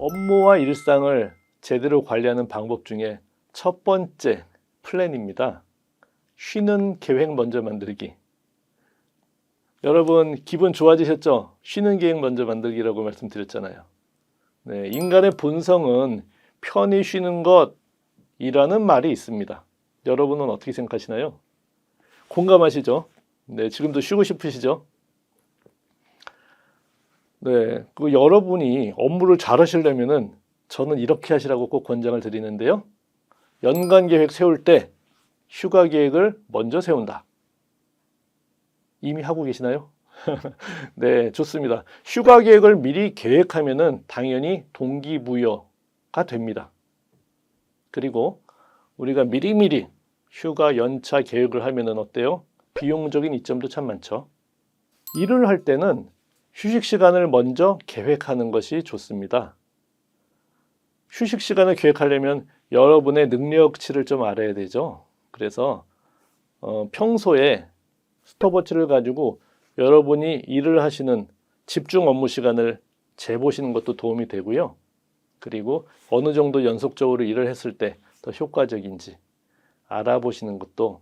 업무와 일상을 제대로 관리하는 방법 중에 첫 번째 플랜입니다. 쉬는 계획 먼저 만들기. 여러분 기분 좋아지셨죠? 쉬는 계획 먼저 만들기라고 말씀드렸잖아요. 네, 인간의 본성은 편히 쉬는 것이라는 말이 있습니다. 여러분은 어떻게 생각하시나요? 공감하시죠? 네, 지금도 쉬고 싶으시죠? 네, 그 여러분이 업무를 잘 하시려면은 저는 이렇게 하시라고 꼭 권장을 드리는데요. 연간 계획 세울 때 휴가 계획을 먼저 세운다. 이미 하고 계시나요? 네, 좋습니다. 휴가 계획을 미리 계획하면은 당연히 동기부여가 됩니다. 그리고 우리가 미리미리 휴가 연차 계획을 하면은 어때요? 비용적인 이점도 참 많죠. 일을 할 때는 휴식 시간을 먼저 계획하는 것이 좋습니다. 휴식 시간을 계획하려면 여러분의 능력치를 좀 알아야 되죠. 그래서 어, 평소에 스톱워치를 가지고 여러분이 일을 하시는 집중 업무 시간을 재보시는 것도 도움이 되고요. 그리고 어느 정도 연속적으로 일을 했을 때 더 효과적인지 알아보시는 것도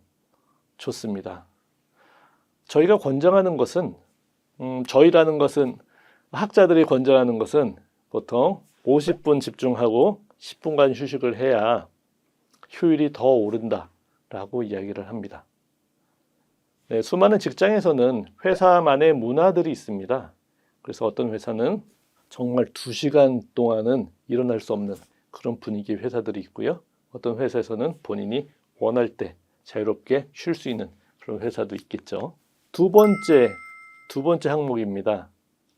좋습니다. 저희가 권장하는 것은 음, 저희라는 것은 학자들이 권장하는 것은 보통 50분 집중하고 10분간 휴식을 해야 효율이 더 오른다라고 이야기를 합니다. 네, 수많은 직장에서는 회사만의 문화들이 있습니다. 그래서 어떤 회사는 정말 2시간 동안은 일어날 수 없는 그런 분위기의 회사들이 있고요. 어떤 회사에서는 본인이 원할 때 자유롭게 쉴 수 있는 그런 회사도 있겠죠. 두 번째, 두 번째 항목입니다.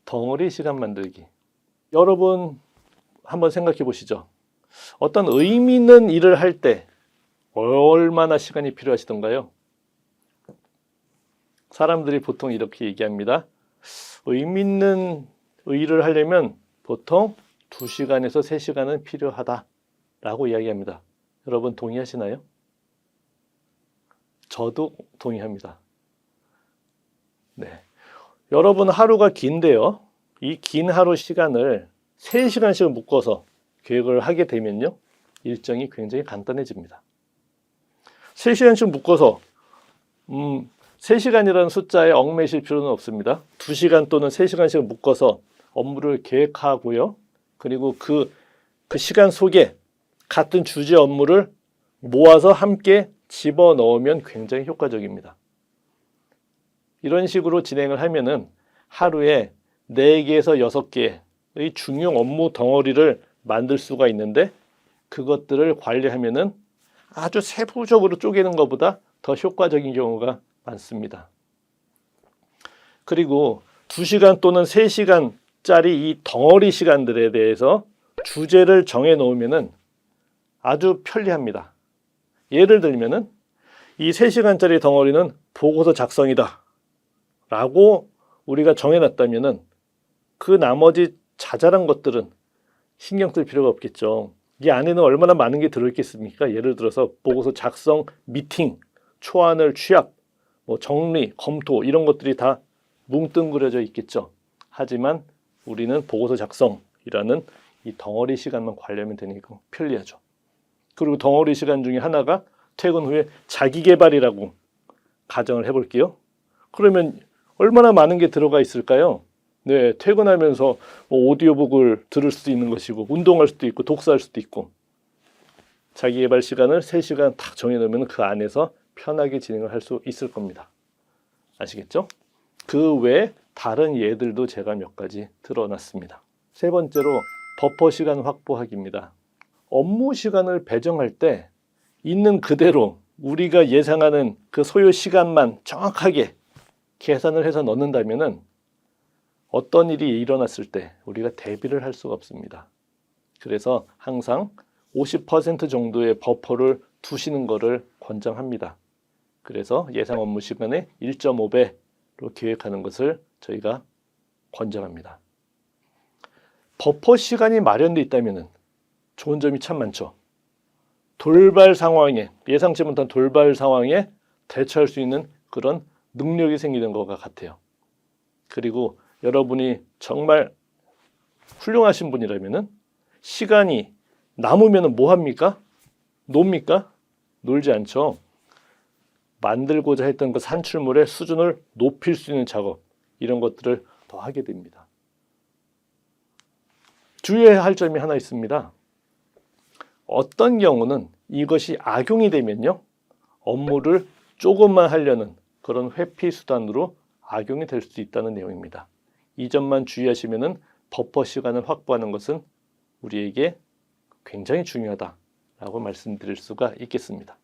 덩어리 시간 만들기. 여러분 한번 생각해 보시죠. 어떤 의미 있는 일을 할 때 얼마나 시간이 필요하시던가요? 사람들이 보통 이렇게 얘기합니다. 의미 있는 일을 하려면 보통 2시간에서 3시간은 필요하다 라고 이야기합니다. 여러분 동의하시나요? 저도 동의합니다. 네. 여러분 하루가 긴데요. 이 긴 하루 시간을 3시간씩 묶어서 계획을 하게 되면요. 일정이 굉장히 간단해집니다. 3시간씩 묶어서 음, 3시간이라는 숫자에 얽매실 필요는 없습니다. 2시간 또는 3시간씩 묶어서 업무를 계획하고요. 그리고 그, 그 시간 속에 같은 주제 업무를 모아서 함께 집어 넣으면 굉장히 효과적입니다. 이런 식으로 진행을 하면은 하루에 4개에서 6개의 중요한 업무 덩어리를 만들 수가 있는데 그것들을 관리하면은 아주 세부적으로 쪼개는 것보다 더 효과적인 경우가 많습니다. 그리고 2시간 또는 3시간짜리 이 덩어리 시간들에 대해서 주제를 정해 놓으면은 아주 편리합니다. 예를 들면은 이 3시간짜리 덩어리는 보고서 작성이다. 라고 우리가 정해 놨다면은 그 나머지 자잘한 것들은 신경 쓸 필요가 없겠죠. 이 안에는 얼마나 많은 게 들어있겠습니까? 예를 들어서 보고서 작성, 미팅, 초안을 취합, 뭐 정리, 검토 이런 것들이 다 뭉뚱그려져 있겠죠. 하지만 우리는 보고서 작성이라는 이 덩어리 시간만 관리하면 되니까 편리하죠. 그리고 덩어리 시간 중에 하나가 퇴근 후에 자기 개발이라고 가정을 해볼게요. 그러면 얼마나 많은 게 들어가 있을까요? 네, 퇴근하면서 뭐 오디오북을 들을 수도 있는 것이고 운동할 수도 있고 독서할 수도 있고 자기 개발 시간을 3시간 딱 정해 놓으면 그 안에서 편하게 진행을 할 수 있을 겁니다. 아시겠죠? 그외 다른 예들도 제가 몇 가지 드러났습니다. 세 번째로 버퍼 시간 확보하기입니다. 업무 시간을 배정할 때 있는 그대로 우리가 예상하는 그 소요 시간만 정확하게 계산을 해서 넣는다면은 어떤 일이 일어났을 때 우리가 대비를 할 수가 없습니다. 그래서 항상 50% 정도의 버퍼를 두시는 것을 권장합니다. 그래서 예상 업무 시간의 1.5배로 계획하는 것을 저희가 권장합니다. 버퍼 시간이 마련되어 있다면 좋은 점이 참 많죠. 돌발 상황에 예상치 못한 돌발 상황에 대처할 수 있는 그런 능력이 생기는 것과 같아요. 그리고 여러분이 정말 훌륭하신 분이라면은 시간이 남으면 뭐 합니까? 놉니까? 놀지 않죠. 만들고자 했던 그 산출물의 수준을 높일 수 있는 작업 이런 것들을 더 하게 됩니다. 주의해야 할 점이 하나 있습니다. 어떤 경우는 이것이 악용이 되면요. 업무를 조금만 하려는 그런 회피 수단으로 악용이 될 수 있다는 내용입니다. 이 점만 주의하시면은 버퍼 시간을 확보하는 것은 우리에게 굉장히 중요하다라고 말씀드릴 수가 있겠습니다.